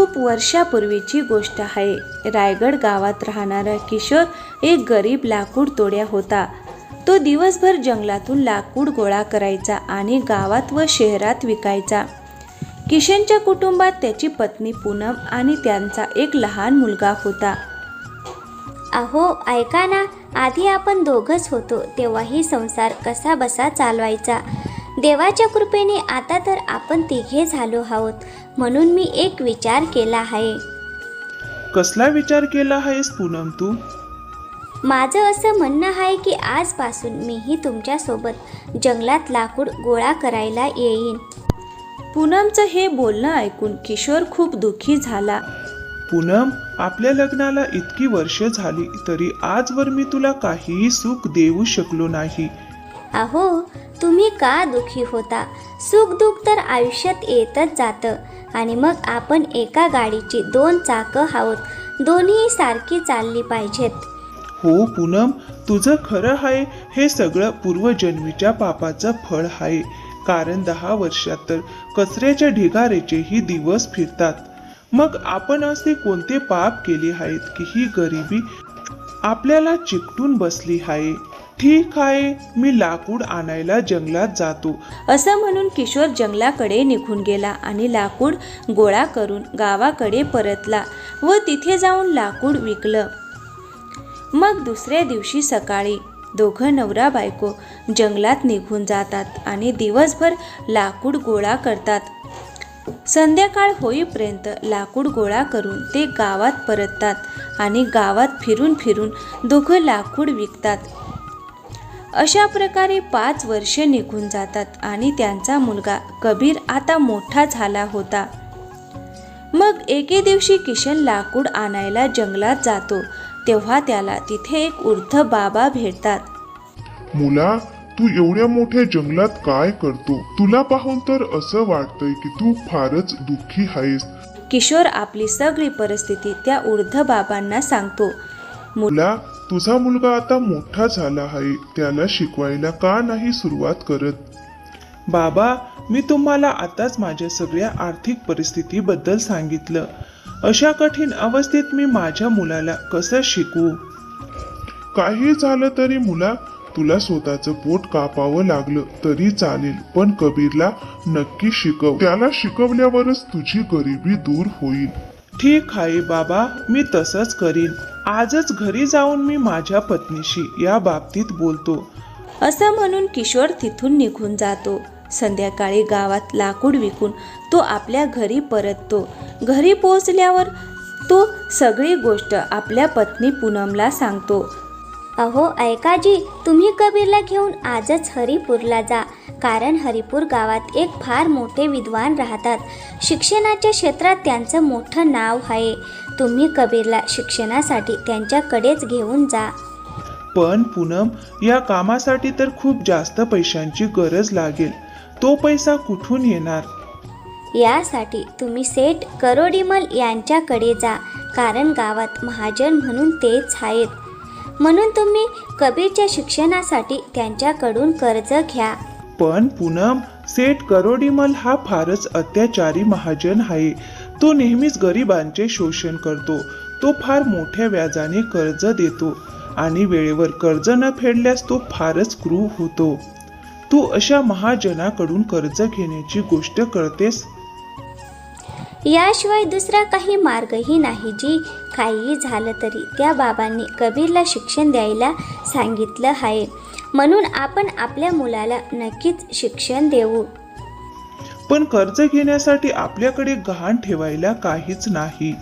खूप वर्षापूर्वीची गोष्ट आहे. रायगड गावात राहणारा किशोर एक गरीब लाकूड तोड्या होता. तो दिवसभर जंगलातून लाकूड गोळा करायचा आणि गावात व शहरात विकायचा. किशनच्या कुटुंबात त्याची पत्नी पूनम आणि त्यांचा एक लहान मुलगा होता. अहो ऐका ना. आधी आपण दोघंच होतो तेव्हाही संसार कसा बसा चालवायचा. देवाच्या कृपेने आता तर आपण तिघे झालो आहोत. म्हणून मी एक विचार केला आहे. कसला विचार केला आहेस पूनम तू? माझं असं म्हणणं आहे की आजपासून मीही तुमच्यासोबत जंगलात लाकूड गोळा करायला येईन. पूनमचं हे बोलणं ऐकून किशोर खूप दुःखी झाला. पूनम आपल्या लग्नाला इतकी वर्ष झाली तरी आजवर मी तुला काहीही सुख देऊ शकलो नाही. अहो तुम्ही का दुखी होता? सुख दुःख तर आयुष्यात येतच जातं. आणि मग आपण एका गाडीची दोन चाकं आहोत. दोन्ही सारखी चालली पाहिजेत. हो पूनम तुझं खरं आहे. हे सगळं पूर्वजन्मीच्या पापाचं फळ आहे. कारण दहा वर्षात तर कचऱ्याच्या ढिगाऱ्याचेही दिवस फिरतात. मग आपण असे कोणते पाप केले आहेत की ही गरिबी आपल्याला चिकटून बसली आहे? ठीक आहे मी लाकूड आणायला जंगलात जातो. असं म्हणून किशोर जंगलाकडे निघून गेला आणि लाकूड गोळा करून गावाकडे परतला व तिथे जाऊन लाकूड विकलं. मग दुसऱ्या दिवशी सकाळी दोघं नवरा बायको जंगलात निघून जातात आणि दिवसभर लाकूड गोळा करतात. संध्याकाळ होईपर्यंत लाकूड गोळा करून ते गावात परततात आणि गावात फिरून फिरून दोघं लाकूड विकतात. अशा प्रकारे पाच वर्ष निघून जातात आणि त्यांचा मुलगा कबीर आता मोठा झाला होता. मग एके दिवशी किशन लाकूड आणायला जंगलात जातो. तेव्हा त्याला तिथे एक वृद्ध बाबा भेटतात. मुला तू एवढ्या मोठ्या जंगलात काय करतो? तुला पाहून तर असं वाटतंय की तू फारच दुःखी आहेस. किशोर आपली सगळी परिस्थिती त्या वृद्ध बाबांना सांगतो. मुला तुझा मुलगा आता मोठा झाला आहे. त्याला शिकवायला का नाही सुरुवात करत? बाबा मी तुम्हाला आताच माझ्या सगळ्या आर्थिक परिस्थितीबद्दल सांगितलं. अशा कठीण अवस्थेत मी माझ्या मुलाला कसं शिकवू? काही झालं तरी मुला तुला स्वतःचं पोट कापावं लागलं तरी चालेल पण कबीरला नक्की शिकव. त्याला शिकवल्यावरच तुझी गरिबी दूर होईल. ठीक आहे बाबा मी तसंच करीन. आजच घरी जाऊन मी माझ्या पत्नीशी या बाबतीत बोलतो. असं म्हणून किशोर तिथून निघून जातो. संध्याकाळी गावात लाकूड विकून तो आपल्या घरी परततो. घरी पोहोचल्यावर तो सगळी गोष्ट आपल्या पत्नी पूनमला सांगतो. अहो ऐकाजी तुम्ही कबीरला घेऊन आजच हरिपूरला जा. कारण हरिपूर गावात एक फार मोठे विद्वान राहतात. शिक्षणाच्या क्षेत्रात त्यांचं मोठं नाव आहे. तुम्ही कबीरला शिक्षणासाठी त्यांच्याकडेच घेऊन जा. पण पूनम या कामासाठी तर खूप जास्त पैशांची गरज लागेल. तो पैसा कुठून येणार? यासाठी तुम्ही सेठ करोडीमल यांच्याकडे जा कारण गावात महाजन म्हणून तेच आहेत. म्हणून तुम्ही कबीरच्या शिक्षणासाठी त्यांच्याकडून कर्ज घ्या. पण पूनम सेठ करोडीमल हा फारच अत्याचारी महाजन आहे. तो नेहमीच गरिबांचे शोषण करतो. तो फार मोठ्या व्याजाने कर्ज देतो आणि वेळेवर कर्ज न फेडल्यास तो फारच क्रूर होतो. तू अशा महाजनाकडून कर्ज घेण्याची गोष्ट करतेस? याशिवाय दुसरा काही मार्गही नाही जी काहीही झालं तरी त्या बाबांनी कबीरला शिक्षण द्यायला सांगितलं आहे. म्हणून आपण आपल्या मुलाला नक्कीच शिक्षण देऊ. पण कर्ज घेण्यासाठी आपल्याकडे गहाण ठेवायला काहीच नाही.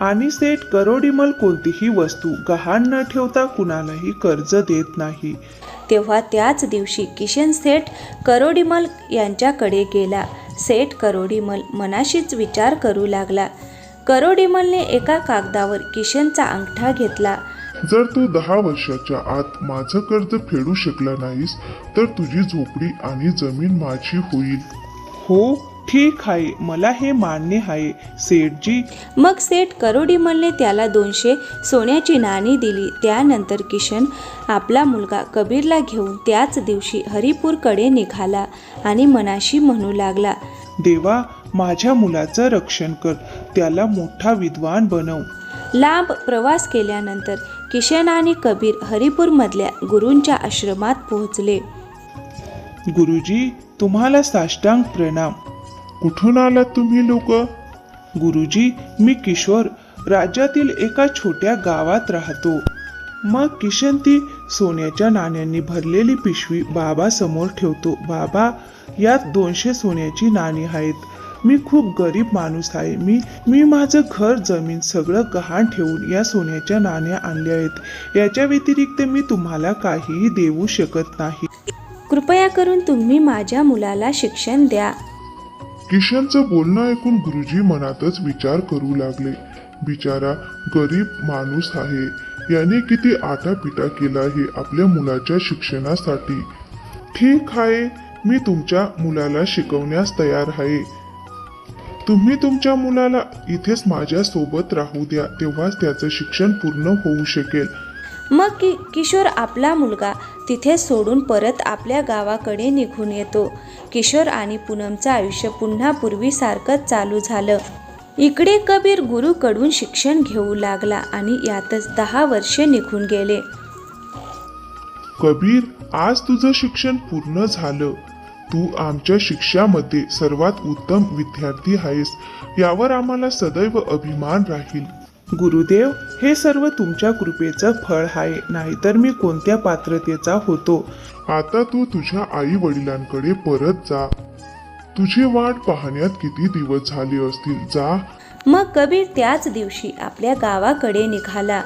आणि सेठ करोडीमल कोणतीही वस्तू गहाण न ठेवता कुणालाही कर्ज देत नाही. तेव्हा त्याच दिवशी किशन सेठ करोडीमल यांच्याकडे गेला. सेठ करोडीमल मनाशीच विचार करू लागला. करोडीमलने एका कागदावर किशनचा अंगठा घेतला. जर तू दहा वर्षाच्या आत माझं कर्ज फेडू शकला नाहीस तर तुझी झोपडी आणि जमीन माझी होईल. हो ठीक आहे. मला हे मान्य आहे सेठजी. मग सेठ करोडीमलने त्याला दोनशे सोन्याची नाणी दिली. त्यानंतर किशन आपला मुलगा कबीरला घेऊन त्याच दिवशी हरिपूरकडे निघाला आणि मनाशी म्हणू लागला देवा माझ्या मुलाचं रक्षण कर. त्याला मोठा विद्वान बनव. लांब प्रवास केल्यानंतर किशन आणि कबीर हरिपूरमधल्या गुरूंच्या आश्रमात पोहोचले. गुरुजी तुम्हाला साष्टांग प्रणाम. कुठून आलात तुम्ही लोक? गुरुजी मी किशोर. राज्यातील एका छोट्या गावात राहतो. मग किशन ती सोन्याच्या नाण्यांनी भरलेली पिशवी बाबा समोर ठेवतो. बाबा यात दोनशे सोन्याची नाणी आहेत. मी खूप गरीब माणूस आहे. मी मी माझं घर जमीन सगळं गहाण ठेवून या सोन्याच्या नाण्या आणल्या आहेत. याच्या व्यतिरिक्त मी तुम्हाला काहीही देऊ शकत नाही. कृपया करून तुम्ही माझ्या मुलाला शिक्षण द्या. किशनचं बोलणं ऐकून गुरुजी मनातच विचार करू लागले. बिचारा गरीब माणूस आहे. याने किती आटापिटा केला आहे आपल्या मुलाच्या शिक्षणासाठी. ठीक आहे मी तुमच्या मुलाला शिकवण्यास तयार आहे. तुम्ही तुमच्या मुलाला इथेच माझ्या सोबत राहू द्या तेव्हाच त्याचं शिक्षण पूर्ण होऊ शकेल. मग कि किशोर आपला मुलगा तिथे सोडून परत आपल्या गावाकडे निघून येतो. किशोर आणि पूनमचं आयुष्य पुन्हा पूर्वीसारखंच चालू झालं. इकडे कबीर गुरुकडून शिक्षण घेऊ लागला आणि यातच दहा वर्षे निघून गेले. कबीर आज तुझं शिक्षण पूर्ण झालं. तू आमच्या शिक्षामध्ये सर्वात उत्तम विद्यार्थी आहेस. यावर आम्हाला सदैव अभिमान राहील. गुरुदेव हे सर्व तुमच्या कृपेचं फळ आहे. नाहीतर मी कोणत्या पात्रतेचा होतो? आता तू तुझ्या आई वडिलांकडे परत जा. तुझी वाट पाहण्यात किती दिवस झाले असतील? जा. मग कबीर त्याच दिवशी आपल्या गावाकडे निघाला.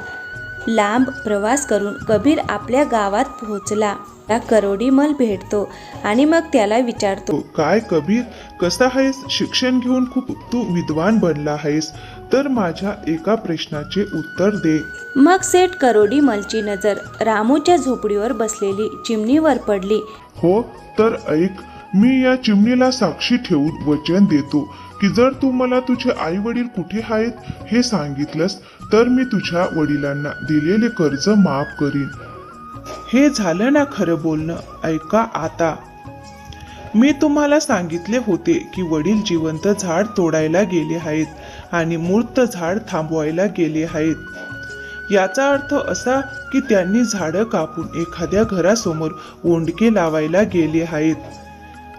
लांब प्रवास करून कबीर आपल्या गावात पोहोचला. त्या करोडीमल भेटतो आणि मग त्याला विचारतो काय कबीर? कसा आहेस? शिक्षण घेऊन खूप तू विद्वान बनला आहेस. तर माझ्या एका प्रश्नाचे उत्तर दे. मग सेठ करोडीमलची नजर रामूच्या झोपडीवर बसलेली चिमणीवर पडली. हो तर ऐक. मी या चिमणीला साक्षी ठेवून वचन देतो. की जर तू मला तुझे आई वडील कुठे आहेत हे सांगितलंस तर मी तुझ्या वडिलांना दिलेले कर्ज माफ करीन. हे झालं ना खरं बोलणं? ऐका आता. मी तुम्हाला सांगितले होते की वडील जिवंत झाड तोडायला गेले आहेत आणि मूर्त झाड थांबवायला गेले आहेत. याचा अर्थ असा की त्यांनी झाडं कापून एखाद्या घरासमोर ओंडके लावायला गेले आहेत.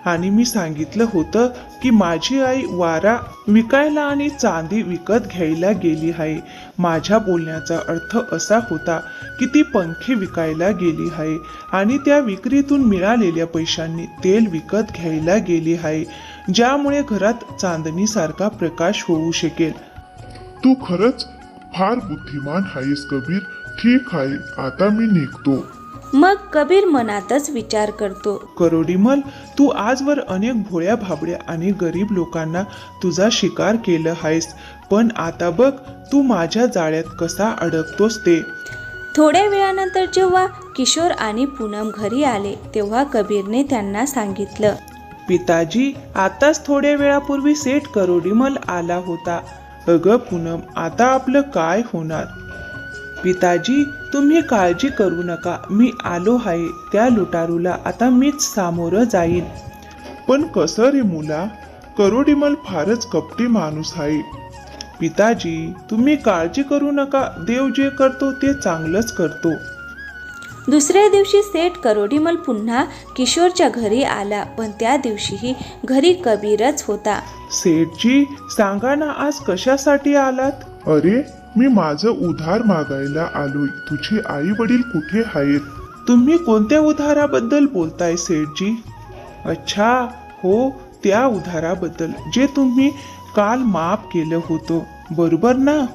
आणि मी सांगितलं होतं की माझी आई वारा विकायला आणि चांदी विकत घ्यायला गेली आहे. माझ्या बोलण्याचा अर्थ असा होता की ती पंखे विकायला गेली आहे आणि त्या विक्रीतून मिळालेल्या पैशांनी तेल विकत घ्यायला गेली आहे ज्यामुळे घरात चांदणीसारखा प्रकाश होऊ शकेल. तू खरंच फार बुद्धिमान आहेस कबीर. ठीक आहे आता मी निघतो. मग कबीर मनातच विचार करतो. करोडीमल तू आजवर अनेक भोळ्या भाबड्या आणि गरीब लोकांना तुझा शिकार केलं आहेस. पण आता बघ तू माझ्या जाळ्यात कसा अडकतोस ते. थोड्या वेळानंतर जेव्हा किशोर आणि पूनम घरी आले तेव्हा कबीरने त्यांना सांगितलं. पिताजी आताच थोड्या वेळापूर्वी सेठ करोडीमल आला होता. अगं पूनम आता आपलं काय होणार? पिताजी तुम्ही काळजी करू नका. मी आलो आहे. त्या लुटारूला आता मीच सामोरं जाईन. पण कसं रे मुला? करोडीमल फारच कपटी माणूस आहे. पिताजी तुम्ही काळजी करू नका. देव जे करतो ते चांगलंच करतो. दुसऱ्या दिवशी सेठ करोडीमल पुन्हा किशोरच्या घरी आला. पण त्या दिवशीही घरी कबीरच होता. सेठजी सांगा ना आज कशासाठी आलात? अरे मी माझं उधार मागायला आलोय. तुझे आई वडील कुठे आहेत? तुम्ही कोणत्या उधाराबद्दल बोलताय सेठजी? अच्छा हो त्या उधाराबद्दल जे तुम्ही काल माफ केलं होतं. बरोबर ना?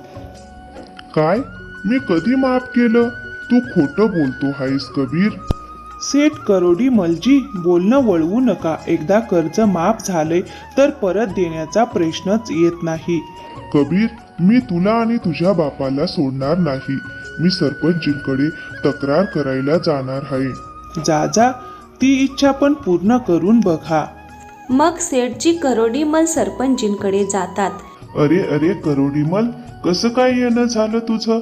काय? मी कधी माफ केलं? तू खोटं बोलतो आहेस कबीर. सेठ करोडी मलजी बोलणं वळवू नका. एकदा कर्ज माफ झालंय तर परत देण्याचा प्रश्नच येत नाही. कबीर मी तुला आणि तुझ्या बापाला सोडणार नाही. मी सरपंचींकडे तक्रार करायला जाणार आहे. जा जा. ती इच्छा पण पूर्ण करून बघा. मग सेठजी करोडीमल सरपंचींकडे जातात. अरे अरे करोडीमल कसं काय येणं झालं तुझं?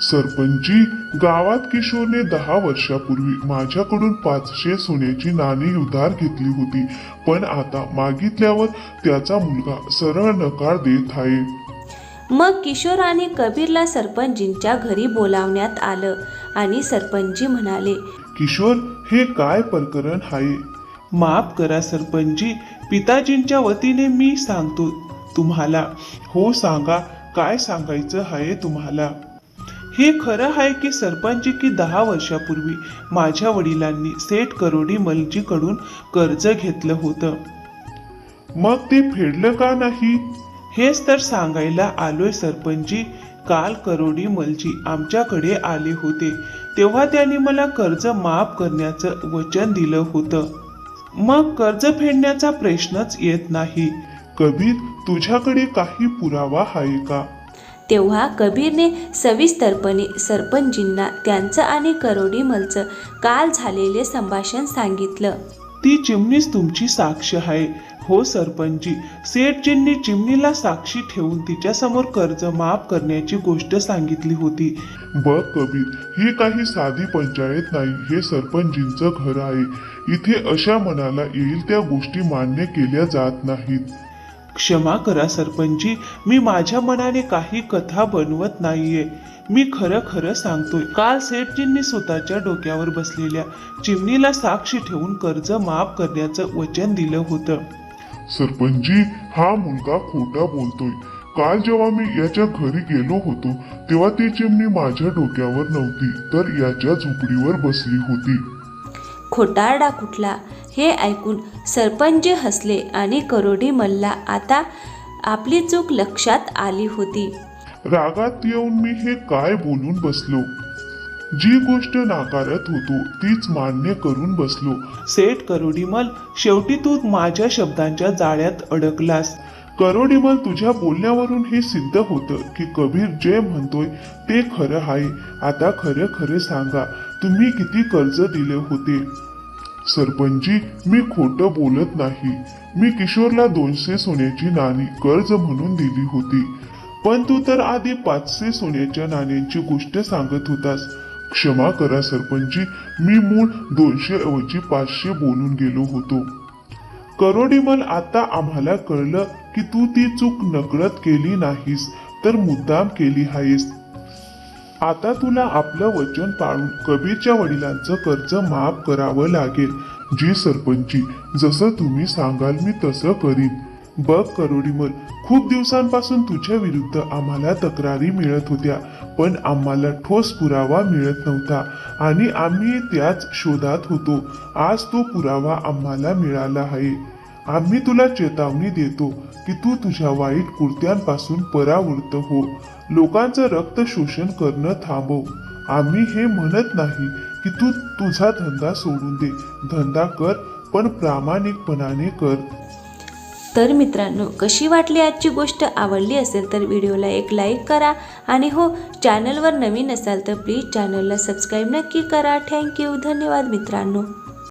सरपंची गावात किशोरने दहा वर्षापूर्वी माझ्याकडून पाचशे सोन्याची नाणी उधार घेतली होती. पण आता मागितल्यावर त्याचा मुलगा सरळ नकार देत आहे. मग किशोर आणि कबीरला सरपंचींच्या घरी बोलावण्यात आलं आणि सरपंची म्हणाले किशोर हे काय प्रकरण आहे? माफ करा सरपंची पिताजींच्या वतीने मी सांगतो तुम्हाला. हो सांगा काय सांगायचं आहे तुम्हाला? हे खरं आहे की सरपंच की दहा वर्षापूर्वी माझ्या वडिलांनी सेठ करोडी मलजीकडून कर्ज घेतलं होतं. मग ते फेडलं का नाही? हेच तर सांगायला आलोय सरपंची. काल करोडी मलजी आमच्याकडे आले होते. तेव्हा त्यांनी मला कर्ज माफ करण्याचं वचन दिलं होतं. मग कर्ज फेडण्याचा प्रश्नच येत नाही. कबीर तुझ्याकडे काही पुरावा आहे का? तेव्हा कबीरने सविस्तरपणे सरपंचींना त्यांचं आणि करोडीमलचं काल झालेले संभाषण सांगितलं. ती चिमणीच तुमची साक्ष आहे. हो सरपंची. सेठजींनी चिमणीला साक्षी ठेवून तिच्यासमोर कर्ज माफ करण्याची गोष्ट सांगितली होती. बघ कबीर ही काही साधी पंचायत नाही हे सरपंचींचं घर आहे. इथे अशा मनाला येईल त्या गोष्टी मान्य केल्या जात नाहीत. क्षमा करा सरपंची मी माझ्या मनाने काही कथा बनवत नाहीये. मी खरं खरं सांगतोय काल सेठजींनी स्वतःच्या डोक्यावर बसलेल्या चिमणीला साक्षी ठेवून कर्ज माफ करण्याचं वचन दिलं होतं. सरपंची हा मुलगा खोटा बोलतोय. काल जेव्हा मी याच्या घरी गेलो होतो तेव्हा ती चिमणी माझ्या डोक्यावर नव्हती तर याच्या झोपडीवर बसली होती. खोटारडा कुठला? हे ऐकून सरपंच हसले आणि करोडी मल्ला आता आपली चूक लक्षात आली होती. रागात येऊन मी हे काय बोलून बसलो? जी गोष्ट नाकारत होतो तीच मान्य करून बसलो. सेठ करोडीमल शेवटी तू माझ्या शब्दांच्या जाळ्यात अडकलास. करोडीमल तुझ्या बोलण्यावरून हे सिद्ध होतं की कबीर जे म्हणतोय ते खरं आहे. आता खरं खरं सांगा तुम्ही किती कर्ज दिले होते? सरपंची मी खोटं बोलत नाही. मी किशोरला दोनशे सोन्याची नाणी कर्ज म्हणून दिली होती. पण तू तर आधी पाचशे सोन्याच्या नाण्यांची गोष्ट सांगत होतास. क्षमा करा सरपंची. मी मूळ दोनशे ऐवजी पाचशे बोलून गेलो होतो. करोडीमल आता आम्हाला कळलं की तू ती चूक नकळत केली नाहीस तर मुद्दाम केली आहेस. आता तुला आपलं वचन पाळून कबीरच्या वडिलांचं कर्ज माफ करावं लागेल. जी सरपंची जसं तुम्ही सांगाल मी तसं करीन. बघ करोडीमल खूप दिवसांपासून तुझ्या विरुद्ध आम्हाला तक्रारी मिळत होत्या पण आम्हाला ठोस पुरावा मिळत नव्हता आणि आम्ही त्याच शोधात होतो. आज तो पुरावा आम्हाला मिळाला आहे. आम्ही तुला चेतावणी देतो की तू तुझ्या वाईट कृत्यांपासून परावृत्त हो. लोकांचं रक्त शोषण करणं थांबव. आम्ही हे म्हणत नाही की तू तुझा धंदा सोडून दे. धंदा कर पण प्रामाणिकपणाने कर. तर मित्रांनो कशी वाटली आजची गोष्ट? आवडली असेल तर व्हिडिओला एक लाईक करा. आणि हो चॅनलवर नवीन असाल तर प्लीज चॅनलला सबस्क्राईब नक्की करा. थँक्यू धन्यवाद मित्रांनो.